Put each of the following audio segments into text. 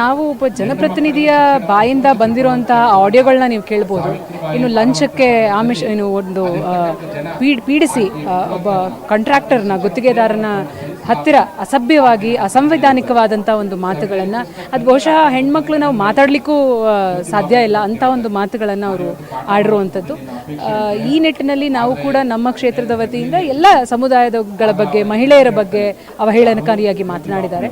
ನಾವು ಒಬ್ಬ ಜನಪ್ರತಿನಿಧಿಯ ಬಾಯಿಂದ ಬಂದಿರುವಂತಹ ಆಡಿಯೋಗಳನ್ನ ನೀವು ಕೇಳ್ಬೋದು. ಇನ್ನು ಲಂಚಕ್ಕೆ ಆಮಿಷ ಏನು ಒಂದು ಪೀಡ್, ಪೀಡಿಸಿ ಒಬ್ಬ ಕಾಂಟ್ರಾಕ್ಟರ್ನ ಗುತ್ತಿಗೆದಾರನ ಹತ್ತಿರ ಅಸಭ್ಯವಾಗಿ ಅಸಂವಿಧಾನಿಕವಾದಂಥ ಒಂದು ಮಾತುಗಳನ್ನು, ಅದು ಬಹುಶಃ ಹೆಣ್ಮಕ್ಳು ನಾವು ಮಾತಾಡಲಿಕ್ಕೂ ಸಾಧ್ಯ ಇಲ್ಲ ಅಂಥ ಒಂದು ಮಾತುಗಳನ್ನು ಅವರು ಆಡಿರುವಂಥದ್ದು ಈ ನಿಟ್ಟಿನಲ್ಲಿ ನಾವು ಕೂಡ ನಮ್ಮ ಕ್ಷೇತ್ರದ ವತಿಯಿಂದ ಎಲ್ಲ ಸಮುದಾಯದಗಳ ಬಗ್ಗೆ, ಮಹಿಳೆಯರ ಬಗ್ಗೆ ಅವಹೇಳನಕಾರಿಯಾಗಿ ಮಾತನಾಡಿದ್ದಾರೆ.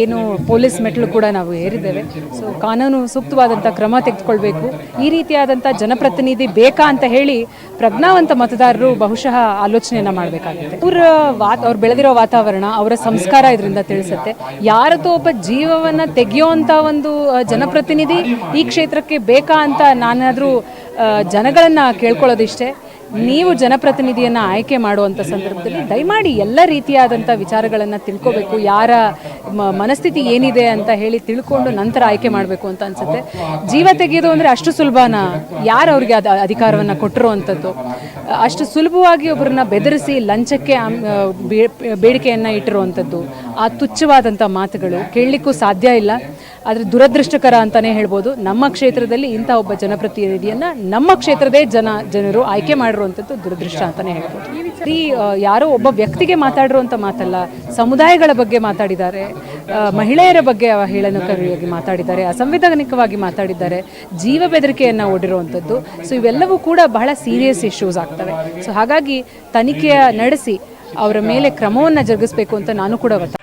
ಏನು ಪೊಲೀಸ್ ಮೆಟ್ಲು ಕೂಡ ನಾವು ಏರಿದ್ದೇವೆ. ಸೊ ಕಾನೂನು ಸೂಕ್ತವಾದಂಥ ಕ್ರಮ ತೆಗೆದುಕೊಳ್ಬೇಕು. ಈ ರೀತಿಯಾದಂಥ ಜನಪ್ರತಿನಿಧಿ ಬೇಕಾ ಅಂತ ಹೇಳಿ ಪ್ರಜ್ಞಾವಂತ ಮತದಾರರು ಬಹುಶಃ ಆಲೋಚನೆಯನ್ನು ಮಾಡಬೇಕಾಗುತ್ತೆ. ಅವರ ವಾತ್, ಅವ್ರು ಬೆಳೆದಿರೋ ವಾತಾವರಣ, ಅವರ ಸಂಸ್ಕಾರ ಇದರಿಂದ ತಿಳಿಸುತ್ತೆ. ಯಾರದೋ ಒಬ್ಬ ಜೀವವನ್ನು ತೆಗೆಯುವಂಥ ಒಂದು ಜನಪ್ರತಿನಿಧಿ ಈ ಕ್ಷೇತ್ರಕ್ಕೆ ಬೇಕಾ ಅಂತ ನಾನಾದರೂ ಜನಗಳನ್ನು ಕೇಳ್ಕೊಳ್ಳೋದಿಷ್ಟೇ. ನೀವು ಜನಪ್ರತಿನಿಧಿಯನ್ನು ಆಯ್ಕೆ ಮಾಡುವಂಥ ಸಂದರ್ಭದಲ್ಲಿ ದಯಮಾಡಿ ಎಲ್ಲ ರೀತಿಯಾದಂಥ ವಿಚಾರಗಳನ್ನು ತಿಳ್ಕೋಬೇಕು. ಯಾರ ಮನಸ್ಥಿತಿ ಏನಿದೆ ಅಂತ ಹೇಳಿ ತಿಳ್ಕೊಂಡು ನಂತರ ಆಯ್ಕೆ ಮಾಡಬೇಕು ಅಂತ ಅನ್ಸುತ್ತೆ. ಜೀವ ತೆಗೆಯೋದು ಅಂದರೆ ಅಷ್ಟು ಸುಲಭನಾ ಯಾರು ಅವ್ರಿಗೆ ಅದು, ಅಧಿಕಾರವನ್ನು ಕೊಟ್ಟಿರುವಂಥದ್ದು ಅಷ್ಟು ಸುಲಭವಾಗಿ ಒಬ್ಬರನ್ನ ಬೆದರಿಸಿ ಲಂಚಕ್ಕೆ ಬೇಡಿಕೆಯನ್ನು ಇಟ್ಟಿರುವಂಥದ್ದು ಆ ತುಚ್ಛವಾದಂಥ ಮಾತುಗಳು ಕೇಳಲಿಕ್ಕೂ ಸಾಧ್ಯ ಇಲ್ಲ. ಆದರೆ ದುರದೃಷ್ಟಕರ ಅಂತಲೇ ಹೇಳ್ಬೋದು. ನಮ್ಮ ಕ್ಷೇತ್ರದಲ್ಲಿ ಇಂಥ ಒಬ್ಬ ಜನಪ್ರತಿನಿಧಿಯನ್ನು ನಮ್ಮ ಕ್ಷೇತ್ರದೇ ಜನ, ಜನರು ಆಯ್ಕೆ ಮಾಡಿರುವಂಥದ್ದು ದುರದೃಷ್ಟ ಅಂತಲೇ ಹೇಳ್ಬೋದು. ಈ ಯಾರೋ ಒಬ್ಬ ವ್ಯಕ್ತಿಗೆ ಮಾತಾಡಿರುವಂಥ ಮಾತಲ್ಲ, ಸಮುದಾಯಗಳ ಬಗ್ಗೆ ಮಾತಾಡಿದ್ದಾರೆ ಮಹಿಳೆಯರ ಬಗ್ಗೆ ಅವಹೇಳನಕಾರಿಯಾಗಿ ಮಾತಾಡಿದ್ದಾರೆ, ಅಸಂವಿಧಾನಿಕವಾಗಿ ಮಾತಾಡಿದ್ದಾರೆ, ಜೀವ ಬೆದರಿಕೆಯನ್ನು ಓಡಿರುವಂಥದ್ದು ಸೊ ಇವೆಲ್ಲವೂ ಕೂಡ ಬಹಳ ಸೀರಿಯಸ್ ಇಶ್ಯೂಸ್ ಆಗ್ತವೆ. ಸೊ ಹಾಗಾಗಿ ತನಿಖೆಯ ನಡೆಸಿ ಅವರ ಮೇಲೆ ಕ್ರಮವನ್ನು ಜರುಗಿಸಬೇಕು ಅಂತ ನಾನು ಕೂಡ ಒತ್ತಾಯ